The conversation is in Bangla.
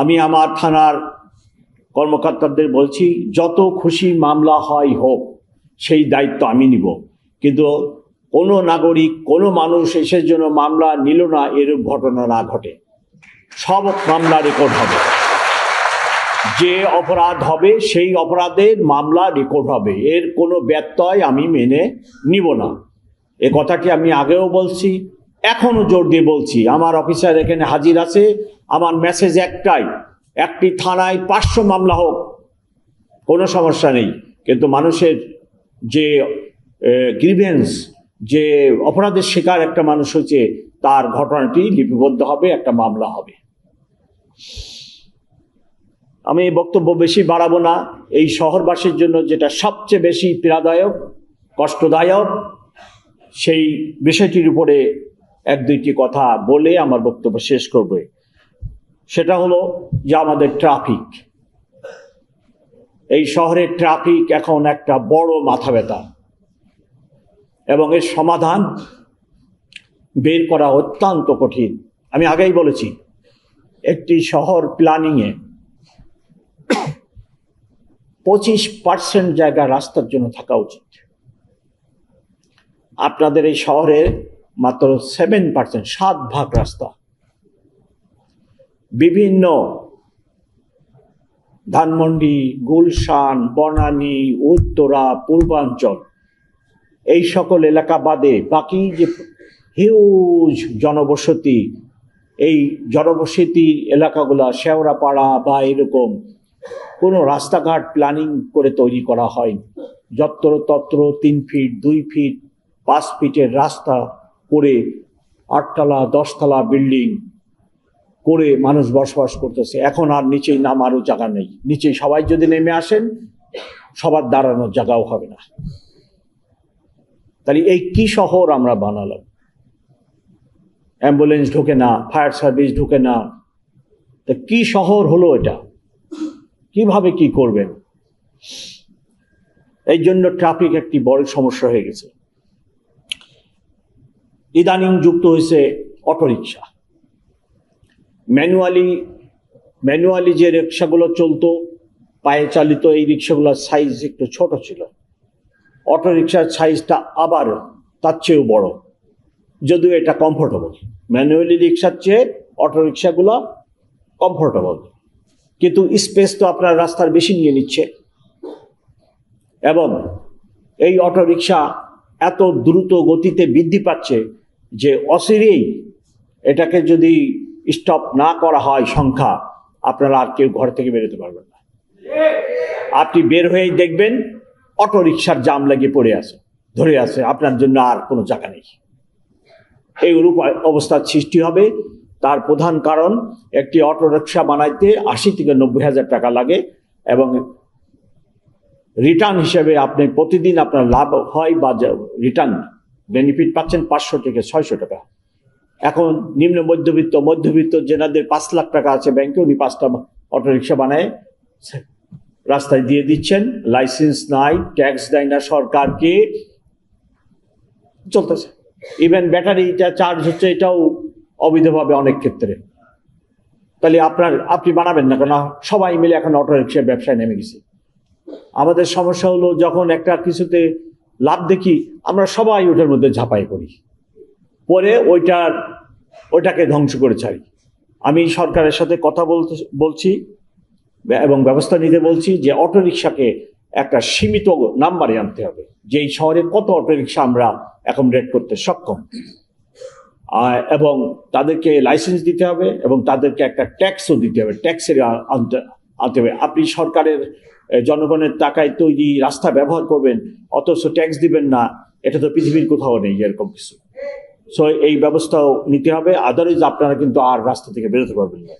আমি আমার থানার কর্মকর্তাদের বলছি, যত খুশি মামলা হয় হোক, সেই দায়িত্ব আমি নিব। কিন্তু কোনো নাগরিক, কোনো মানুষ এসের জন্য মামলা নিল না, এরূপ ঘটনা না ঘটে। সব মামলা রেকর্ড হবে। যে অপরাধ হবে, সেই অপরাধের মামলা রেকর্ড হবে। এর কোনো ব্যত্যয় আমি মেনে নিব না। এ কথাটি আমি আগেও বলছি, এখনও জোর দিয়ে বলছি। আমার অফিসার এখানে হাজির আছে। আমার মেসেজ একটাই, একটি থানায় পাঁচশো মামলা হোক, কোনো সমস্যা নেই। কিন্তু মানুষের যে গ্রিভেন্স যে অপরাধের শিকার একটা মানুষ হচ্ছে, তার ঘটনাটি লিপিবদ্ধ হবে, একটা মামলা হবে। আমি এই বক্তব্য বেশি বাড়াবো না। এই শহরবাসীর জন্য যেটা সবচেয়ে বেশি পীড়াদায়ক, কষ্টদায়ক, সেই বিষয়টির উপরে এক দুইটি কথা বলে আমার বক্তব্য শেষ করব। সেটা হলো যে আমাদের ট্রাফিক এই শহরের ট্রাফিক এখন একটা বড় মাথা ব্যথা। এবং এর সমাধান বের করা অত্যন্ত কঠিন। আমি আগেই বলেছি, একটি শহর প্ল্যানিংয়ে পঁচিশ পার্সেন্ট জায়গা রাস্তার জন্য থাকা উচিত। আপনাদের এই শহরে মাত্র সেভেন পার্সেন্ট সাত ভাগ রাস্তা। বিভিন্ন ধানমন্ডি, গুলশান, বনানী, উত্তরা, পূর্বাঞ্চল, এই সকল এলাকা বাদে বাকি যে হিউজ জনবসতি, এই জনবসতি এলাকাগুলা শেওড়াপাড়া বা এরকম কোনো রাস্তাঘাট প্ল্যানিং করে তৈরি করা হয়নি। যত্র তত্র তিন ফিট দুই ফিট পাঁচ ফিটের রাস্তা করে আটতলা, দশতলা বিল্ডিং করে মানুষ বসবাস করতেছে। এখন আর নিচেই নামারও জায়গা নেই। নিচে সবাই যদি নেমে আসেন, সবার দাঁড়ানোর জায়গাও হবে না। তাহলে এই কি শহর আমরা বানালাম? অ্যাম্বুলেন্স ঢোকে না, ফায়ার সার্ভিস ঢোকে না। তা কি শহর হলো এটা? কীভাবে কি করবেন? এই জন্য ট্রাফিক একটি বড় সমস্যা হয়ে গেছে। ইদানিং যুক্ত হয়েছে অটোরিকশা। ম্যানুয়ালি ম্যানুয়ালি যে রিক্সাগুলো চলতো, পায়ে চালিত এই রিক্সাগুলোর সাইজ একটু ছোট ছিল। অটো রিক্সার সাইজটা আবার তার চেয়েও বড়। যদিও এটা কমফোর্টেবল ম্যানুয়ালি রিক্সার চেয়ে অটো রিক্সাগুলো কমফোর্টেবল কিন্তু স্পেস তো আপনার রাস্তার বেশি নিয়ে নিচ্ছে। এবং এই অটো রিক্সা এত দ্রুত গতিতে বৃদ্ধি পাচ্ছে যে অচিরেই এটাকে যদি স্টপ না করা হয় সংখ্যা, আপনারা আর কেউ ঘর থেকে বেরোতে পারবেন না। আপনি বের হয়েই দেখবেন অটো রিক্সার জাম লাগিয়ে পড়ে আছে, ধরে আছে, আপনার জন্য আর কোনো জায়গা নেই। এই রূপ অবস্থার সৃষ্টি হবে। তার প্রধান কারণ, একটি অটো রিক্সা বানাইতে আশি থেকে নব্বই হাজার টাকা লাগে এবং রিটার্ন হিসেবে আপনি প্রতিদিন আপনার লাভ হয় বা রিটার্ন বেনিফিট পাচ্ছেন পাঁচশো থেকে ছয়শো টাকা। এখন নিম্ন মধ্যবিত্ত মধ্যবিত্ত যেনাদের পাঁচ লাখ টাকা আছে ব্যাংকে, উনি পাঁচটা অটোরিকশা বানায়, রাস্তায় দিয়ে দিচ্ছেন। লাইসেন্স নাই, ট্যাক্স দেয় না সরকারকে। চলতেছে। ইভেন ব্যাটারিটা চার্জ হচ্ছে এটাও অবৈধভাবে অনেক ক্ষেত্রে। তাহলে আপনার, আপনি বানাবেন না কেন? সবাই মিলে এখন অটো রিক্সা ব্যবসায় নেমে গেছে। আমাদের সমস্যা হলো যখন একটা কিছুতে লাভ দেখি, আমরা সবাই ওটার মধ্যে ঝাঁপাই করি পরে ওইটার ওইটাকে ধ্বংস করে ছাড়ি। আমি সরকারের সাথে কথা বলতে, বলছি, এবং ব্যবস্থা নিতে বলছি যে অটোরিকশাকে একটা সীমিত নাম্বারে আনতে হবে। যে এই শহরে কত অটোরিকশা আমরা অ্যাকোমোডেট করতে সক্ষম। এবং তাদেরকে লাইসেন্স দিতে হবে, এবং তাদেরকে একটা ট্যাক্সও দিতে হবে, ট্যাক্সের আনতে আনতে হবে। আপনি সরকারের জনগণের টাকায় তৈরি রাস্তা ব্যবহার করবেন, অথচ ট্যাক্স দিবেন না, এটা তো পৃথিবীর কোথাও নেই, এরকম কিছু। সো এই ব্যবস্থাও নিতে হবে। আদারওয়াইজ আপনারা কিন্তু আর রাস্তা থেকে বেরোতে পারবেন না।